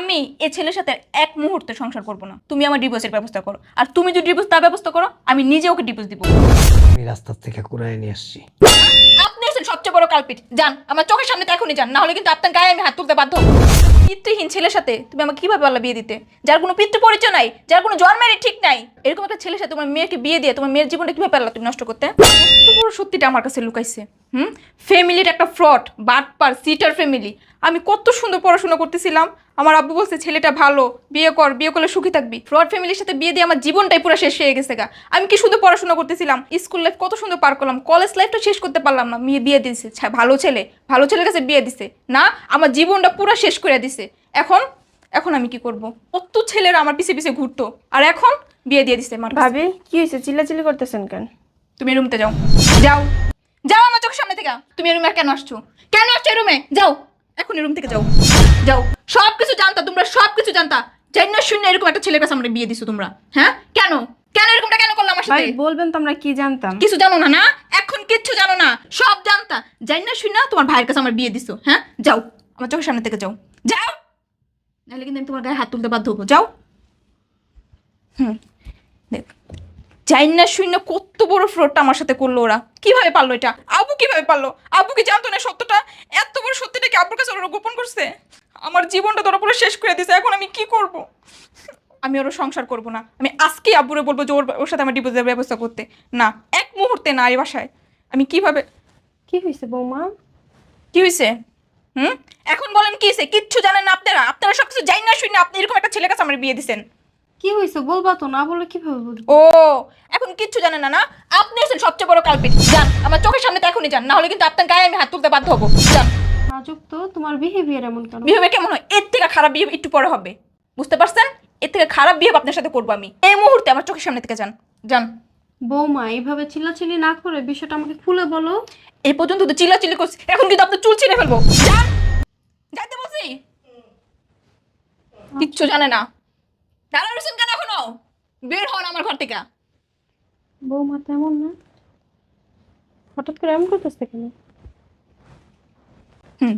আমি এ ছেলের সাথে এক মুহূর্তে সংসার করব না। তুমি আমার ডিভোর্সের ব্যবস্থা করো। আর তুমি যদি ডিভোর্স তার ব্যবস্থা করো আমি নিজে ওকে ডিভোর্স দিব। আমি রাস্তার থেকে কুড়াই নিয়ে আসছি। আপনি হচ্ছেন সবচেয়ে বড় কালপিট যান আমার চোখের সামনে তো এখনই যান না হলে কিন্তু আপনার গায়ে আমি হাত তুলতে বাধ্য হব। পিতৃহীন ছেলের সাথে তুমি আমাকে কীভাবে পারলা বিয়ে দিতে? যার কোনো পিতৃ পরিচয় নাই যার কোনো জন্মেরই ঠিক নাই। এরকম একটা ছেলের সাথে তোমার মেয়েকে বিয়ে দিয়ে তোমার মেয়ের জীবনটা কীভাবে পারলা তুমি নষ্ট করতে? কত বড় সত্যিটা আমার কাছে লুকাইছে হুম? ফ্যামিলির একটা ফ্রড বাটপার সিটার ফ্যামিলি আমি কত সুন্দর পড়াশোনা করতেছিলাম আমার আব্বু বলছে ছেলেটা ভালো বিয়ে কর বিয়ে করলে সুখী থাকবি। ফ্রড ফ্যামিলির সাথে বিয়ে দিয়ে আমার জীবনটাই পুরো শেষ হয়ে গেছে গা। আমি কি শুধু পড়াশোনা করতেছিলাম? স্কুল লাইফ কত সুন্দর পার করলাম কলেজ লাইফটা শেষ করতে পারলাম না। মেয়ে বিয়ে দিছে ছা- ভালো ছেলে ভালো ছেলের কাছে বিয়ে দিছে। না আমার জীবনটা পুরো শেষ করে দিছে। এখন এখন আমি কি করব? কত ছেলেরা আমার পিছে পিছে ঘুরতো আর এখন বিয়ে দিয়ে দিছে আমার ভাবি কি হয়েছে? চিল্লাচিল্লি করতেছেন কেন? তুমি রুমতে যাও। যাও। যাও আমার চোখের সামনে থেকে। তুমি রুমে কেন আসছো? কেন আসছো রুমে যাও। এখনই রুম থেকে যাও। যাও। সব কিছু জানতা তোমরা সব কিছু জানতা। জানি না শূন্য এরকম একটা ছেলের কাছে আমরা বিয়ে দিছো তোমরা। হ্যাঁ? কেন? কেন এরকমটা কেন করল আমার ভাই সাথে বলবেন তো আমরা কি জানতাম? কিছু জানো না না? এখন কিচ্ছু জানো না। সব জানতা। জানি না শুনে তোমার ভাইয়ের কাছে আমার বিয়ে দিছো হ্যাঁ? যাও। আমার চোখের সামনে থেকে যাও। যাও! নাহলে কিন্তু আমি তোমার গায়ে হাত তুলতে বাধ্য হব। যাও। হুম। দেখ। জানি শূন্য কত বড় ফ্রডটা আমার সাথে করল ওরা। কীভাবে পারল এটা? আবু কীভাবে পারল? আবু কি জানতো না সত্যটা? এত বড় কি আব্বুর কাছে ওরা গোপন করছে? আমার জীবনটা তোরা পুরো শেষ করে দিছে এখন আমি কি করব? আমি ওর সংসার করব না। আমি আজকেই আব্বুরে বলব যে ওর ওর সাথে আমার ডিভোর্সের ব্যবস্থা করতে। না এক মুহূর্তে না এই বাসায়। আমি কীভাবে কি হয়েছে বৌমা? কি হয়েছে হুম? এখন বলেন কি হয়েছে কিচ্ছু জানেন না আপনারা। আপনারা সব কিছু জানেন না শুনে আপনি এরকম একটা ছেলের কাছে আমার বিয়ে দিছেন। কি হয়েছে বলবা তো না বলে কীভাবে বুঝব ও এখন কিচ্ছু জানেন না না? আপনি হচ্ছেন সবচেয়ে বড় কালপিট যান আমার চোখের সামনে তো এখনই যান। না হলে কিন্তু আপনার গায়ে আমি হাত তুলতে বাধ্য হব। যান। নাজুক তো তোমার বিহেভিয়ার এমন কেন? বিহেভ কেমন হয়? এর থেকে খারাপ বিহেভ একটু পরে হবে। বুঝতে পারছেন? এর থেকে খারাপ বিহেভ আপনার সাথে করব আমি। এই মুহূর্তে আমার চোখের সামনে থেকে যান। যান। বৌমা এইভাবে চিল্লাচিল্লি না করে বিষয়টা আমাকে খুলে বলো। এই পর্যন্ত তো চিল্লাচিল্লি করছি। এখন কিন্তু আপনার চুল ছিঁড়ে ফেলব। যান। যাইতে বলছি? কিচ্ছু জানে না। দাঁড়া রয়েছেন কেন এখনও? বের হন আমার ঘর থেকে। বৌমা তেমন না। হঠাৎ করে এমন করতেছে কেন?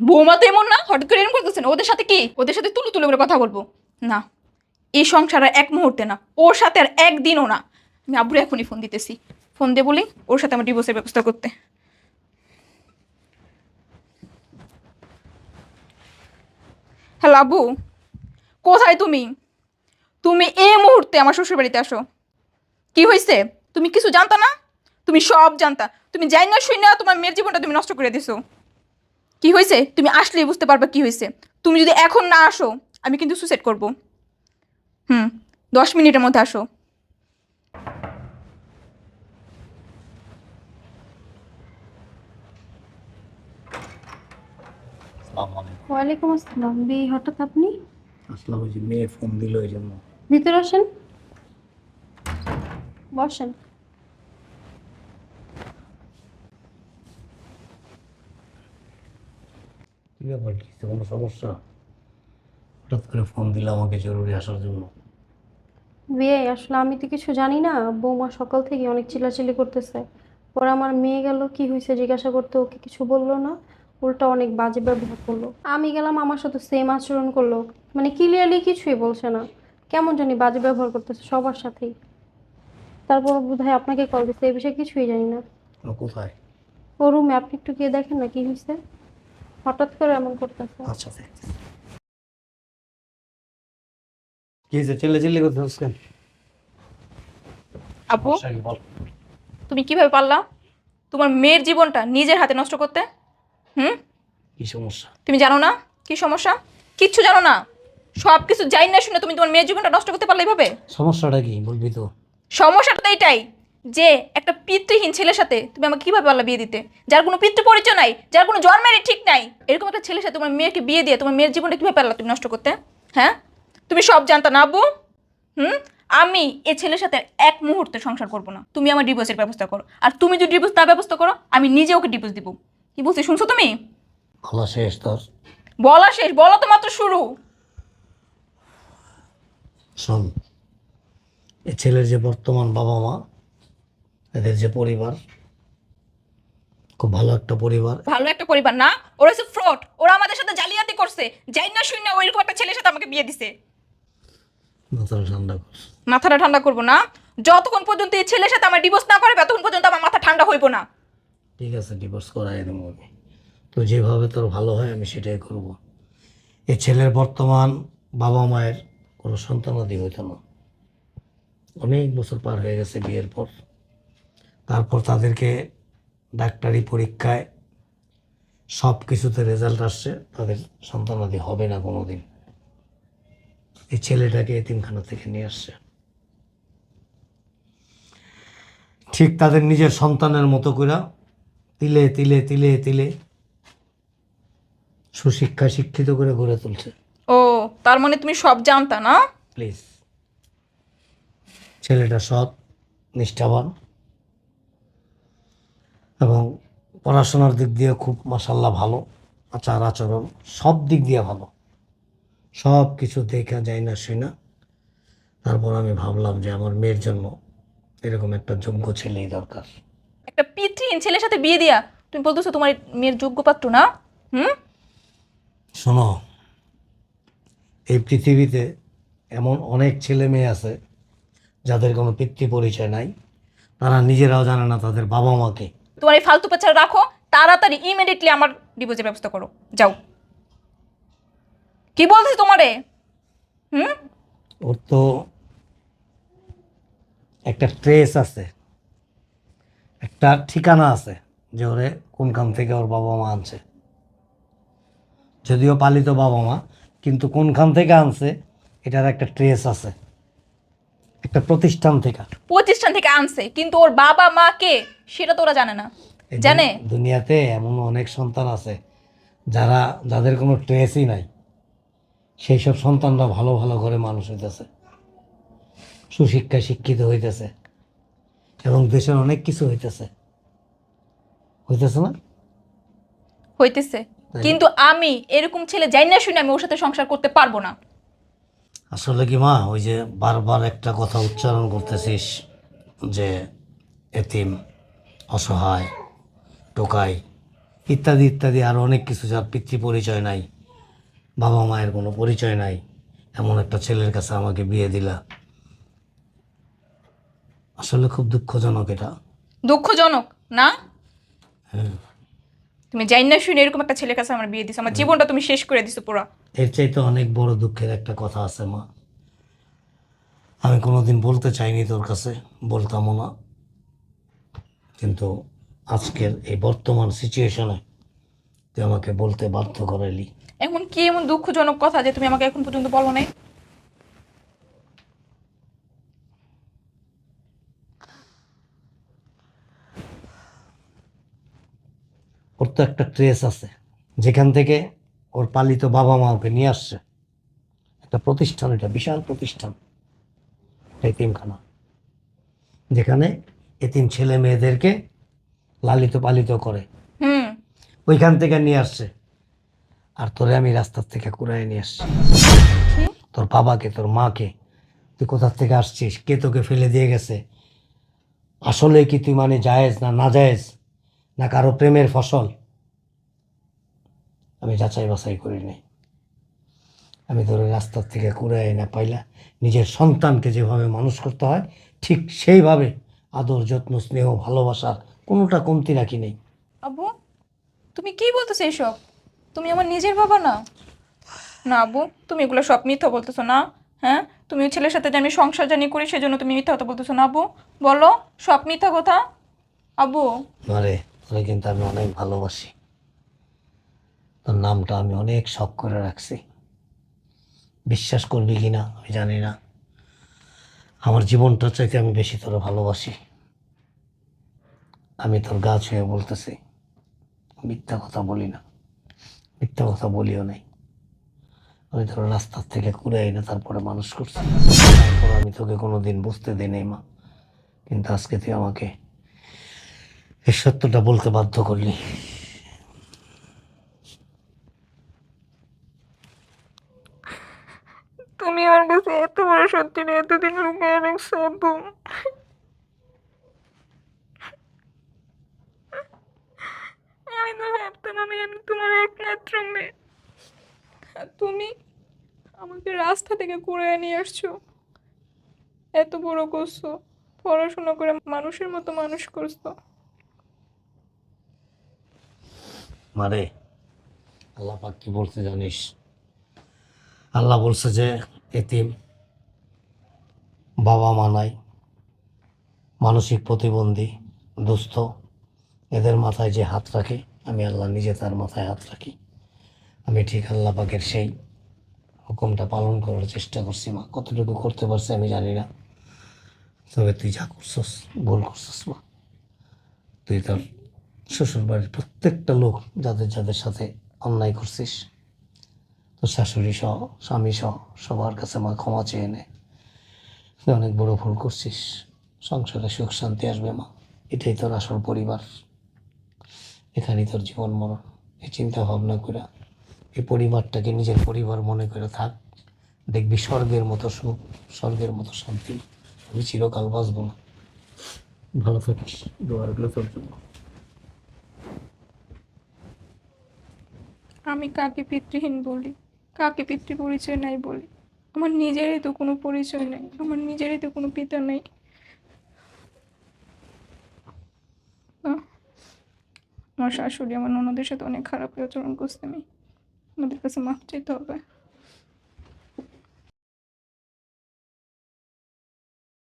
বৌমা তো এমন না, হঠাৎ করে এরকম করতেছেন। ওদের সাথে কি? ওদের সাথে তুলে তুলে করে কথা বলব। না, এই সংসার এক মুহূর্তে না। ওর সাথে আর একদিনও না। আমি আব্বুরে এখনই ফোন দিতেছি। ফোন দিয়ে বলি ওর সাথে আমার ডিভোর্সের ব্যবস্থা করতে। হ্যালো আব্বু, কোথায় তুমি? তুমি এই মুহূর্তে আমার শ্বশুর বাড়িতে আসো। কি হয়েছে তুমি কিছু জানতা না? তুমি সব জানতা। তুমি যাই না শুই তোমার মেয়ের জীবনটা তুমি নষ্ট করে দিছো। কি হয়েছে? তুমি আসলেই বুঝতে পারবে কি হয়েছে। তুমি যদি এখন না আসো আমি কিন্তু সুসাইড করব। হুম দশ মিনিটের মধ্যে আসো। ওয়ালাইকুম আসসালাম। বি হঠাৎ আপনি? আসলাম ওই যে মেয়ে ফোন দিল ওই জন্য। ভিতরে আসেন। বসেন। কি ব্যাপার? কি কোনো সমস্যা? হঠাৎ করে ফোন দিল আমাকে জরুরি আসার জন্য। বিয়ে আসলে আমি তো কিছু জানি না। বৌমা সকাল থেকে অনেক চিল্লাচিল্লি করতেছে। পরে আমার মেয়ে গেল কি হয়েছে জিজ্ঞাসা করতে ওকে কিছু বলল না। উল্টা অনেক বাজে ব্যবহার করল। আমি গেলাম আমার সাথে সেম আচরণ করল। মানে ক্লিয়ারলি কিছুই বলছে না। কেমন জানি বাজে ব্যবহার করতেছে সবার সাথেই। তারপর বোধ হয় আপনাকে কল দিচ্ছে এই বিষয়ে কিছুই জানি না। কোথায়? ও রুমে আপনি একটু গিয়ে দেখেন না কি হয়েছে। হঠাৎ করে এমন করতেছে। আচ্ছা। কি হয়েছে? চিল্লে চিল্লি করতে হচ্ছেন আপু বল। তুমি কীভাবে পারলা? তোমার মেয়ের জীবনটা নিজের হাতে নষ্ট করতে? হুম? কি সমস্যা? তুমি জানো না? কি সমস্যা? কিচ্ছু জানো না? সব কিছু জানি না শুনে তুমি তোমার মেয়ের জীবনটা নষ্ট করতে পারলে এইভাবে সমস্যাটা কি বলবি তো? সমস্যাটা তো এইটাই যে একটা পিতৃহীন ছেলের সাথে তুমি আমাকে কীভাবে পারলা বিয়ে দিতে? যার কোনো পিতৃ পরিচয় নাই যার কোনো জন্মেরই ঠিক নাই এরকম একটা ছেলের সাথে তোমার মেয়েকে বিয়ে দিয়ে তোমার মেয়ের জীবনটা কীভাবে পারলা তুমি নষ্ট করতে? হ্যাঁ? তুমি সব জানতা না আব্বু? হুম? আমি এ ছেলের সাথে এক মুহূর্তে সংসার করব না। তুমি আমার ডিভোর্সের ব্যবস্থা করো। আর তুমি যদি ডিভোর্স তার ব্যবস্থা করো আমি নিজে ওকে ডিভোর্স দিব। কি বলছি শুনছো তুমি? খোলা শেষ তোর। বলা শেষ বলা তো মাত্র শুরু। শোন এ ছেলের যে বর্তমান বাবা মা এদের যে পরিবার খুব ভালো একটা পরিবার। ভালো একটা পরিবার না? ওরা হচ্ছে ফ্রড। ওরা আমাদের সাথে জালিয়াতি করছে। যাই না শুই না ওইরকম একটা ছেলের সাথে আমাকে বিয়ে দিছে। মাথাটা ঠান্ডা কর। মাথাটা ঠান্ডা করব না? যতক্ষণ পর্যন্ত এই ছেলের সাথে আমার ডিভোর্স না করে ততক্ষণ পর্যন্ত আমার মাথা ঠান্ডা হইব না। ঠিক আছে ডিভোর্স করাই দেবো আমি। তো যেভাবে তোর ভালো হয় আমি সেটাই করব। এই ছেলের বর্তমান বাবা মায়ের কোনো সন্তানাদি হইতো না। অনেক বছর পার হয়ে গেছে বিয়ের পর। তারপর তাদেরকে ডাক্তারি পরীক্ষায় সব কিছুতে রেজাল্ট আসছে তাদের সন্তানাদি হবে না কোনো দিন এই ছেলেটাকে এতিমখানা থেকে নিয়ে আসছে। ঠিক তাদের নিজের সন্তানের মতো করে তিলে তিলে তিলে তিলে সুশিক্ষা শিক্ষিত করে গড়ে তুলছে। ও তার মানে তুমি সব জানতা না? প্লিজ ছেলেটা সৎ নিষ্ঠাবান। এবং পড়াশোনার দিক দিয়ে খুব মাসাল্লাহ ভালো আচার আচরণ সব দিক দিয়ে ভালো। সব কিছু দেখা যায় না শুই না। তারপর আমি ভাবলাম যে আমার মেয়ের জন্য এরকম একটা যোগ্য ছেলেই দরকার। একটা পিতৃহীন ছেলের সাথে বিয়ে দিয়া তুমি বলতেছো তোমার মেয়ের যোগ্য পাত্র না? হুম? শোনো এই পৃথিবীতে এমন অনেক ছেলে মেয়ে আছে যাদের কোনো পিতৃ পরিচয় নাই। তারা নিজেরাও জানে না তাদের বাবা মাকে তোমার এই ফালতু পেছাড়া রাখো, তাড়াতাড়ি ইমিডিয়েটলি আমার ডিভোর্সের ব্যবস্থা করো। যাও। কি বলছি তোমারে? হুম? ওর তো একটা ট্রেস আছে, একটা ঠিকানা আছে যে ওরে কোনখান থেকে ওর বাবা মা আনছে। যদিও পালিত বাবা মা, কিন্তু কোনখান থেকে আনছে, এটার একটা ট্রেস আছে। একটা প্রতিষ্ঠান থেকে প্রতিষ্ঠান থেকে আনছে কিন্তু ওর বাবা মা কে? সেটা তো ওরা জানে না। জানে? দুনিয়াতে এমন অনেক সন্তান আছে যারা যাদের কোনো ট্রেসই নাই। সেই সব সন্তানরা ভালো ভালো ঘরে মানুষ হইতেছে সুশিক্ষায় শিক্ষিত হইতেছে এবং দেশের অনেক কিছু হইতেছে। হইতেছে না? হইতেছে। কিন্তু আমি এরকম ছেলে যাই না শুনে আমি ওর সাথে সংসার করতে পারব না। আসলে কি মা ওই যে বারবার একটা কথা উচ্চারণ করতেছিস যে এতিম অসহায় টোকাই ইত্যাদি ইত্যাদি আরও অনেক কিছু যার পিতৃ পরিচয় নাই বাবা মায়ের কোনো পরিচয় নাই এমন একটা ছেলের কাছে আমাকে বিয়ে দিলা। আসলে খুব দুঃখজনক এটা। দুঃখজনক? না? হ্যাঁ। তুমি যাই না শুনে এরকম একটা ছেলের কাছে আমার বিয়ে দিছো আমার জীবনটা তুমি শেষ করে দিছো পুরো। এর চাইতে অনেক বড় দুঃখের একটা কথা আছে মা। আমি কোনোদিন বলতে চাইনি তোর কাছে বলতামও না। কিন্তু আজকের এই বর্তমান সিচুয়েশনে তুই আমাকে বলতে বাধ্য করাইলি। এমন কি এমন দুঃখজনক কথা যে তুমি আমাকে এখন পর্যন্ত বলো নাই? ওর তো একটা ট্রেস আছে। যেখান থেকে ওর পালিত বাবা মা ওকে নিয়ে আসছে। একটা প্রতিষ্ঠান এটা বিশাল প্রতিষ্ঠান এতিমখানা। যেখানে এতিম ছেলে মেয়েদেরকে লালিত পালিত করে। ওইখান থেকে নিয়ে আসছে। আর তোরে আমি রাস্তার থেকে কুড়াই নিয়ে আসছি। তোর বাবাকে তোর মাকে তুই কোথার থেকে আসছিস? কে তোকে ফেলে দিয়ে গেছে? আসলে কি তুই মানে জায়েজ না না জায়েজ না কারও প্রেমের ফসল? আমি যাচাই বাছাই করিনি আমি তোর রাস্তার থেকে কুড়াই না পাইলা নিজের সন্তানকে যেভাবে মানুষ করতে হয় ঠিক সেইভাবে আদর যত্ন স্নেহ ভালোবাসার কোনোটা কমতি রাখি নেই। আব্বু তুমি কি বলতেছো এসব? তুমি আমার নিজের বাবা না? না আব্বু তুমি এগুলো সব মিথ্যা বলতেছো না হ্যাঁ? তুমি ওই ছেলের সাথে যে আমি সংসার জানি করি সেজন্য তুমি মিথ্যা কথা বলতেছো না আব্বু। বলো সব মিথ্যা কথা? আব্বু। আরে তোরে কিন্তু আমি অনেক ভালোবাসি। তোর নামটা আমি অনেক শখ করে রাখছি। বিশ্বাস করবি কি না, আমি জানি না। আমার জীবনটা চাইতে আমি বেশি তোর ভালোবাসি। আমি তোর গা ছুঁয়ে বলতেছি, মিথ্যা কথা বলি না। মিথ্যা কথা বলিও নাই। আমি তোর রাস্তার থেকে কুড়ে না তারপরে মানুষ করছি। তারপর আমি তোকে কোনো দিন বুঝতে দিই নাই, মা। কিন্তু আজকে তুই আমাকে এই সত্যটা বলতে বাধ্য করলি। তুমি আমার কাছে এত বড় সত্যি এতদিন লুকিয়ে রাখছো আব্বু বলছিলাম আমি আমি তোমার একমাত্র মেয়ে। তুমি আমাকে রাস্তা থেকে কুড়িয়ে নিয়ে আসছো। এত বড় করছ, পড়াশোনা করে মানুষের মতো মানুষ করছ। মারে, আল্লাহ পাক কি বলতে জানিস? আল্লাহ বলছে যে, এতিম, বাবা মা নাই, মানসিক প্রতিবন্ধী, দুস্থ, এদের মাথায় যে হাত রাখে, আমি আল্লাহ নিজে তার মাথায় হাত রাখি। আমি ঠিক আল্লাহ পাকের সেই হুকুমটা পালন করার চেষ্টা করছি, মা। কতটুকু করতে পারছি আমি জানি না। তবে তুই যা করছস, ভুল করছস, মা। তুই তোর শ্বশুর বাড়ির প্রত্যেকটা লোক যাদের যাদের সাথে অন্যায় করছিস শাশুড়ি সহ স্বামী সহ সবার কাছে মা ক্ষমা চেয়ে নে। অনেক বড় ভুল করছিস। সংসারে সুখ, শান্তি আসবে মা। এটাই তোর আসল পরিবার। এখানেই তোর জীবন মরণ। এই চিন্তা ভাবনা করে, এই পরিবারটাকে নিজের পরিবার মনে করে থাক। দেখবি স্বর্গের মতো সুখ, স্বর্গের মতো শান্তি। আমি চিরকাল বাঁচবো না। ভালো থাকিস। দোয়া রাখলে তোর জন্য। আমি কাকে পিতৃহীন বলি? কাকে পিতৃ পরিচয় নাই বলি। আমার নিজেরই তো কোনো পরিচয় নাই, আমার নিজেরই তো কোনো পিতা নাই। আমার শাশুড়ি আমার ননদের সাথে অনেক খারাপ আচরণ করছে, আমি আমাদের কাছে মাফ চাইতে হবে।